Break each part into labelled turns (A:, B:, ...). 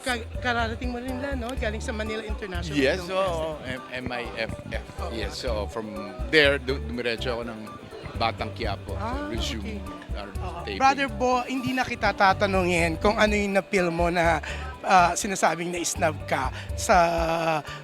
A: ka- kararating mo rin lang, no? Galing sa Manila International
B: Yes,
A: Film
B: so MIFF. Yes, so from there, du- dumiretso ako ng Batang Quiapo
A: Ah,
B: resume
A: okay.
B: our
A: Oo.
B: taping.
A: Brother Bo, hindi na kita tatanungin kung ano yung na-film mo na ah, sinasabing na snub ka sa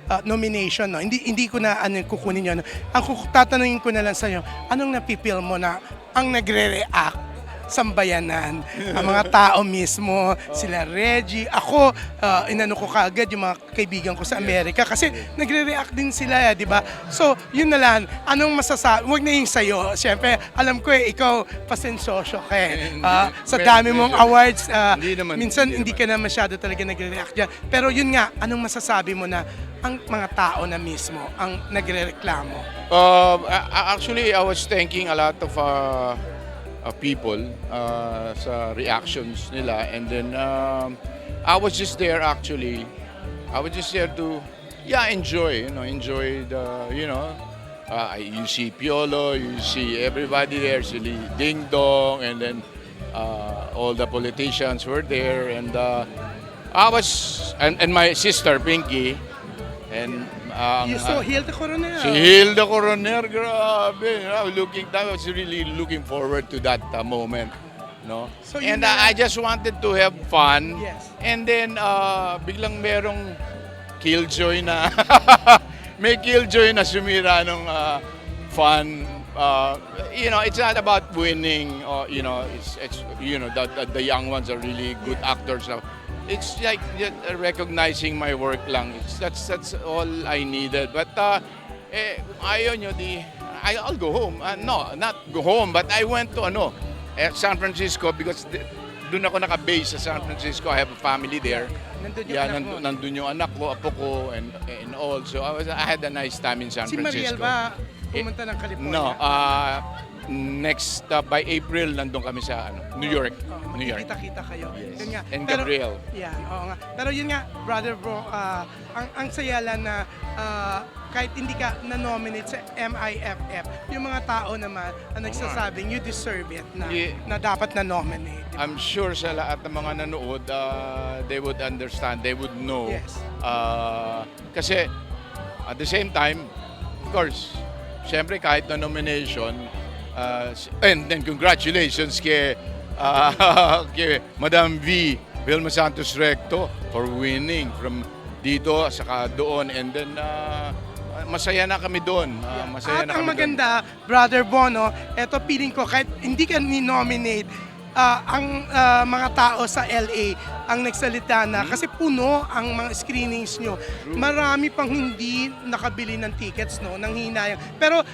A: ah, nomination. No? Hindi, hindi ko na ano, kukunin yun. Ang kuk- tatanungin ko na lang sa'yo, anong napipil mo na ang nagre-react sambayanan, ang mga tao mismo, sila Reggie, ako, ah, inano ko kaagad yung mga kaibigan ko sa Amerika kasi nagre-react din sila, eh, di ba? So, yun na lang, anong masasabi, wag na yung sa'yo, siyempre, alam ko eh, ikaw pasensyoso ka eh. Ah, sa dami mong awards, ah,
B: Hindi naman,
A: minsan
B: hindi
A: hindi ka na masyado talaga nagre-react dyan. Pero yun nga, anong masasabi mo na ang mga tao na mismo ang nagre-reklamo?
B: Um, a- a- actually, I was thanking a lot of uh, uh, people uh, sa reactions nila. And then, um, I was just there actually. I was just there to, yeah, enjoy, you know, enjoy the, you know, uh, you see Piolo, you see everybody there, si Ding Dong, and then uh, all the politicians were there. And uh, I was, and, and my sister, Pinky, and uh,
A: You saw Hilda Coronel.
B: Si Hilda Coroner, grabe. I was looking, I was really looking forward to that uh, moment. No?
A: So
B: and uh, I just wanted to have fun.
A: Yes.
B: And then, uh, biglang merong killjoy na, may killjoy na sumira nung uh, fun. Uh, you know, it's not about winning. Or, you know, it's, it's you know, the, the, the young ones are really good actors now. It's like recognizing my work lang. It's, that's that's all I needed. But uh, eh, ayaw nyo, di, I- I'll go home. Uh, no, not go home, but I went to ano, eh, San Francisco because doon ako naka-base sa San Francisco. I have a family there.
A: Nandun yung
B: Yeah,
A: anak
B: nandun,
A: mo.
B: nandun yung anak ko, apo ko, and, and all. So I, was, I had a nice time in San
A: Si Mariel
B: Francisco.
A: ba pumunta ng California?
B: No, uh, next, uh, by April, nandun kami sa ano, New York.
A: Oo,
B: New York.
A: Kita-kita kayo.
B: Yes.
A: Yun nga.
B: And
A: Pero-
B: Gabriel.
A: Yan, oo nga. Pero yun nga, brother bro, ah, ang, ang saya lang na ah, kahit hindi ka na-nominate sa MIFF, yung mga tao naman ang nagsasabing you deserve it na,
B: Yeah.
A: na dapat na-nominate. di ba?
B: I'm sure sa lahat ng mga nanood, uh, they would understand, they would know.
A: Yes.
B: Uh, kasi, at the same time, of course, syempre kahit na nomination, uh, and then congratulations kay, uh, kay Madam V. Vilma Santos Recto for winning from dito saka doon and then uh, masaya na kami doon. Uh, masaya
A: At
B: na
A: ang
B: kami doon.
A: maganda, Brother Bono, eto feeling ko kahit hindi ka ni-nominate, ah, ang ah, mga tao sa LA ang nagsalita na
B: Hmm?
A: kasi puno ang mga screenings nyo. Marami pang hindi nakabili ng tickets no, nang hinayang. Pero